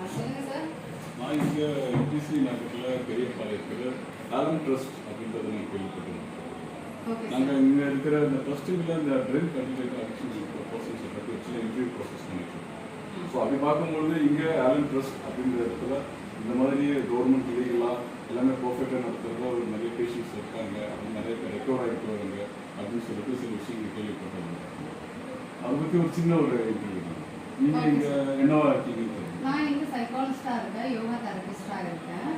நான் இங்கே நகரில் பெரிய பாளையத்தில் ஆலம் ட்ரஸ்ட் அப்படின்றத நான் கேள்விப்பட்டிருக்கேன். நாங்கள் இங்கே இருக்கிற இந்த ட்ரஸ்ட்டுகளில் இந்த ட்ரிங்க் கண்டிப்பாக அடிக்ஷன் ப்ராசஸ் பற்றி வச்சு இன்டர்வியூ ப்ராசஸ் பண்ணிட்டு ஸோ அப்படி பார்க்கும்பொழுது இங்கே ஆலன் ட்ரஸ்ட் அப்படின்ற இடத்துல இந்த மாதிரி கவர்மெண்ட் லீகலாக எல்லாமே பர்ஃபெக்டாக நடத்துறதுல ஒரு நிறைய பேஷண்ட்ஸ் இருக்காங்க. அவங்க நிறைய பேர் ரெக்கவர் ஆகிட்டு வராங்க. அப்படின்னு சொல்லிட்டு சில விஷயங்கள் கேள்விப்பட்டாங்க அதை பற்றி ஒரு சின்ன ஒரு இன்டர்வியூ நீங்கள் இங்கே என்னவா இருக்கீங்கன்னு தெரியும் நான் இங்கே சைக்காலஜிஸ்டாக இருக்கேன் யோகா தெரபிஸ்டாக இருக்கேன்.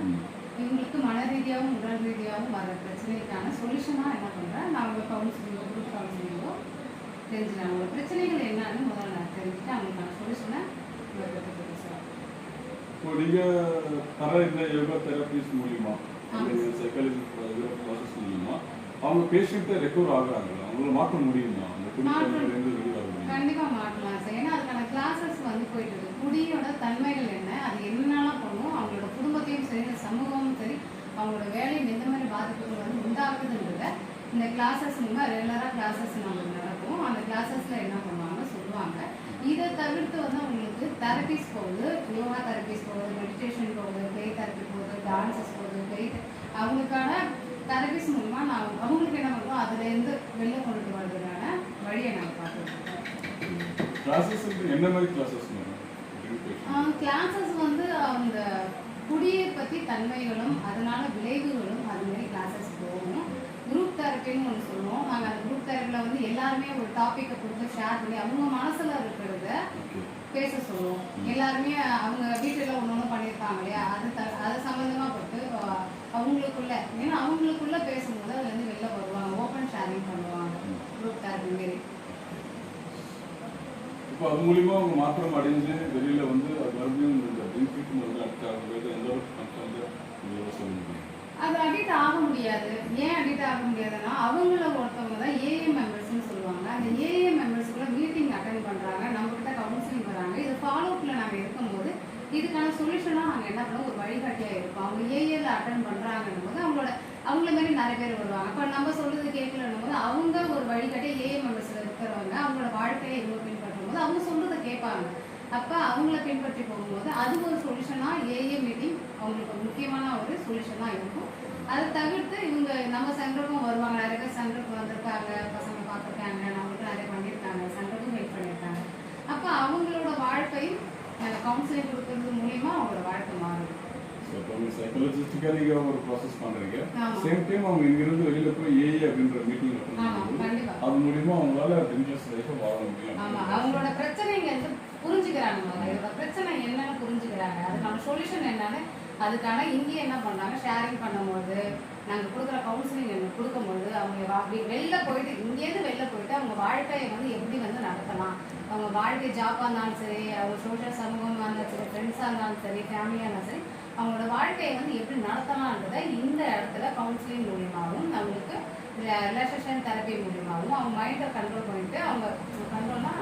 இவங்களுக்கு மன ரீதியாகவும் உடல் ரீதியாகவும் வர பிரச்சனைக்கான சொல்யூஷனாக என்ன பண்ணுறேன் நான் அவங்க கவுன்சிலிங்கோ குரூப் கவுன்சிலிங்கோ தெரிஞ்சுக்கிறேன். அவங்க பிரச்சனைகள் என்னன்னு முதல்ல நான் தெரிஞ்சுட்டு அவங்களுக்கான சொல்யூஷனை உங்களுக்கு பேசுகிறேன் இப்போ நீங்கள் தர இந்த யோகா தெரபிஸ் மூலியமா. சைக்காலஜி ப்ராசஸ் மூலியமா அவங்க பேஷண்ட்டை ரெக்கவர் ஆகுறாங்களா? அவங்கள மாற்ற முடியுமா? அந்த குடித்தன்மையிலேருந்து வெளியே வர முடியுமா? கண்டிப்பா மாட்டலாம் சார். ஏன்னா அதுக்கான கிளாஸஸ் வந்து போயிட்டு இருக்கு குடியோட தன்மைகள் என்ன அது என்னென்னலாம் பண்ணும் அவங்களோட குடும்பத்தையும் சரி இந்த சமூகமும் சரி அவங்களோட வேலையும் எந்த மாதிரி பாதிப்புகள் வந்து உண்டாக்குதுன்றத இந்த கிளாஸஸ் மூலமா ரெகுலராக கிளாஸஸ் நம்மளுக்கு நடக்கும் அந்த கிளாஸஸ்ல என்ன பண்ணுவாங்க சொல்லுவாங்க. இதை தவிர்த்து வந்து அவங்களுக்கு தெரபிஸ் போகுது. யோகா தெரபிஸ் போகுது மெடிடேஷன் போகுது ப்ளே தெரப்பி போகுது டான்சஸ் போகுது ப்ளே அவங்களுக்கான தெரபிஸ் மூலமா நான் அவங்களுக்கு என்ன பண்ணுறோம் அதுலேருந்து வெளில கொண்டுட்டு வர்றதுக்கான வழியை நாங்கள் பார்த்துருக்கோம் என்ன மாதிரி கிளாஸஸ் கிளாஸஸ் வந்து அந்த குடியை பற்றி தன்மைகளும் அதனால விளைவுகளும் அது மாதிரி கிளாஸஸ் போகும் குரூப் தெரப்பின்னு ஒன்று சொல்லுவோம் நாங்கள் அந்த குரூப் தெரப்பியில் வந்து எல்லாருமே ஒரு டாப்பிக்கை கொடுத்து ஷேர் பண்ணி அவங்க மனசில் இருக்கிறத பேச சொல்லுவோம் எல்லாருமே அவங்க வீட்டில் ஒன்று ஒன்று பண்ணியிருப்பாங்க இல்லையா? அது த அது சம்மந்தமாக பட்டு அவங்களுக்குள்ள ஏன்னா அவங்களுக்குள்ள பேசும்போது அதுலேருந்து வெளில வருவாங்க. ஓப்பன் ஷேரிங் பண்ணுவாங்க. குரூப் தெரப்பி மாரி. இப்போ அது மூலியமா அவங்க மாற்றம் அடைஞ்சு வெளியில வந்து அது மறுபடியும் இந்த பெனிஃபிட் வந்து அடுத்த எந்த அளவுக்கு சொல்ல முடியும்? அது அடிக்ட் ஆக முடியாது. ஏன் அடிக்ட் ஆக முடியாதுன்னா அவங்கள ஒருத்தவங்க தான் ஏஏ மெம்பர்ஸ்னு சொல்லுவாங்க அந்த ஏஏ மெம்பர்ஸ்க்குள்ள மீட்டிங் அட்டன் பண்றாங்க நம்ம கிட்ட கவுன்சிலிங் வராங்க இது ஃபாலோ அப்ல நாங்க இருக்கும்போது இதுக்கான சொல்யூஷனா நாங்க என்ன பண்ணும் ஒரு வழிகாட்டியா இருக்கும். அவங்க ஏஏல அட்டன் பண்ணுறாங்கன்னும் போது அவங்களோட அவங்கள மாதிரி நிறைய பேர் வருவாங்க. இப்போ நம்ம சொல்றது கேட்கலன்னும் போது அவங்க ஒரு வழிகாட்டியா ஏஏ மெம்பர்ஸில் இருக்கிறவங்க அவங்களோட வாழ்க்கையை இவங்க பின்பற்றும் போது அவங்க சொல்றதை கேட்பாங்க. அப்ப அவங்கள பின்பற்றி போகும்போது அது ஒரு சொல்யூஷனா ஏஏ மீட்டிங் அவங்களுக்கு ஒரு முக்கியமான ஒரு சொல்யூஷனாக இருக்கும். அதை தவிர்த்து இவங்க நம்ம சென்டருக்கும் வருவாங்க நிறைய பேர் சென்டருக்கு வந்திருக்காங்க பசங்க பார்த்துருக்காங்க நம்மளுக்கு நிறைய பண்ணியிருக்காங்க சென்டருக்கும் ஹெல்ப் பண்ணியிருக்காங்க அப்போ அவங்களோட வாழ்க்கையும் கவுன்சிலிங் கொடுக்கறது மூலியமா அவங்களோட வாழ்க்கை மாறுது அவங்க சைக்காலஜிஸ்டிக்காக நீங்கள் ஒரு ப்ராசஸ் பண்ணுறீங்க. சேம் டைம் அவங்க இங்கிருந்து வெளியில போய் ஏஏ அப்படின்ற மீட்டிங் அது மூலியமா அவங்களால பெனிஃபிட்ஸ் லைஃப்பை வாழ முடியும். அவங்களோட பிரச்சனைங்க வந்து புரிஞ்சுக்கிறாங்க. இதோட பிரச்சனை என்னன்னு புரிஞ்சுக்கிறாங்க. அதுக்கான சொல்யூஷன் என்னன்னு அதுக்கான இங்கேயே என்ன பண்றாங்க ஷேரிங் பண்ணும்போது நாங்க கொடுக்குற கவுன்சிலிங் என்ன கொடுக்கும்போது அவங்க வெ- வெளில போயிட்டு இங்கேருந்து வெளில போயிட்டு அவங்க வாழ்க்கையை வந்து எப்படி வந்து நடத்தலாம்? அவங்க வாழ்க்கை ஜாப்பாக இருந்தாலும் சரி அவங்க சோஷியல் சமூகமாக இருந்தாலும் சரி ஃப்ரெண்ட்ஸாக இருந்தாலும் சரி ஃபேமிலியாக இருந்தாலும் சரி அவங்களோட வாழ்க்கையை வந்து எப்படி நடத்தலான்றதை இந்த இடத்துல கவுன்சிலிங் மூலியமாகவும் நம்மளுக்கு ரிலாக்ஸேஷன் தெரப்பி மூலியமாகவும் அவங்க மைண்டை கண்ட்ரோல் பண்ணிட்டு அவங்க கண்ட்ரோல்னா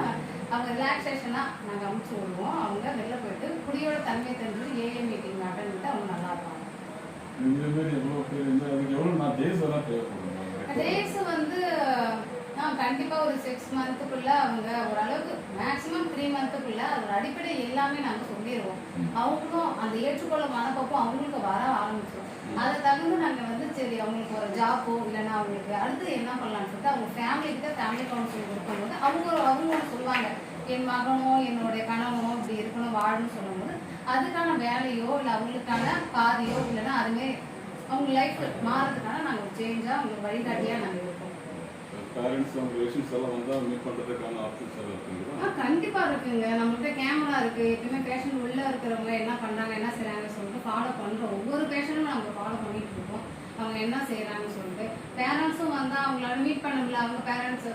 அவங்க ரிலாக்ஸேஷனாக நாங்கள் அமுச்சு விடுவோம். அவங்க வெளில போயிட்டு குடியோட தன்மை தெரிஞ்சு ஏஏ மீட்டிங் அட்டன் பண்ணிட்டு அவங்க நல்லா இருப்பாங்க. டேஸ் வந்து கண்டிப்பாக ஒரு சிக்ஸ் மந்த்துக்குள்ள அவங்க ஓரளவுக்கு மேக்ஸிமம் த்ரீ மந்த்துக்குள்ள அதோட அடிப்படை எல்லாமே நாங்கள் சொல்லிடுவோம் அவங்களும் அந்த ஏற்றுக்கொள்ள மனப்போக்கம் அவங்களுக்கு வர ஆரம்பிச்சிடும் அதை தகுந்து நாங்கள் வந்து சரி அவங்களுக்கு ஒரு ஜாப்போ இல்லைன்னா அவங்களுக்கு அடுத்து என்ன பண்ணலாம்னு சொல்லிட்டு அவங்க ஃபேமிலி கிட்ட ஃபேமிலி கவுன்சிலிங் கொடுக்கும்போது அவங்க அவங்க சொல்லுவாங்க. என் மகனோ என்னுடைய கணவனோ இப்படி இருக்கணும் வாழணும்னு சொல்லும்போது அதுக்கான வேலையோ இல்லை அவங்களுக்கான பாதையோ இல்லைன்னா அதுமாரி அவங்க லைஃப் மாறதுக்கான நாங்கள் சேஞ்சாக அவங்களுக்கு வழிகாட்டியாக நாங்கள் பேரண்ட்ஸ் அவங்க ரிலேஷன்ஸ் எல்லாம் வந்தா மீட் பண்றதுக்கான ஆப்ஷன்ஸ் எல்லாம் இருக்குங்களா கண்டிப்பா இருக்குங்க. நம்மகிட்ட கேமரா இருக்கு. எப்பயுமே பேஷண்ட் உள்ள இருக்கிறவங்க என்ன பண்றாங்க என்ன செய்றாங்கன்னு சொல்லிட்டு ஃபாலோ பண்றோம். ஒவ்வொரு பேஷனும் நாங்க ஃபாலோ பண்ணிட்டு இருக்கோம். அவங்க என்ன செய்யறாங்கன்னு சொல்லிட்டு. பேரண்ட்ஸும் வந்தா அவங்களால மீட் பண்ண முடியல அவங்க பேரண்ட்ஸ்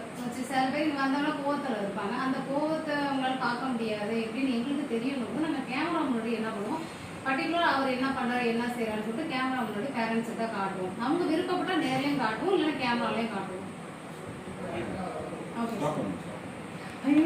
சில பேர் வந்தாலும் கோவத்துல இருப்பாங்க. அந்த கோவத்தை அவங்களால பார்க்க முடியாது. எப்படின்னு எங்களுக்கு தெரியணும். நம்ம கேமரா முன்னாடி என்ன பண்ணுவோம்? பர்டிகுலர் அவர் என்ன பண்றாரு என்ன செய்யறாருன்னு சொல்லிட்டு கேமரா முன்னாடி பேரண்ட்ஸுக்கு தான் காட்டுவோம். அவங்க விருப்பப்பட்டா நேர்லயும் காட்டுவோம் இல்லைன்னா கேமராலையும் காட்டுவோம். 欢迎。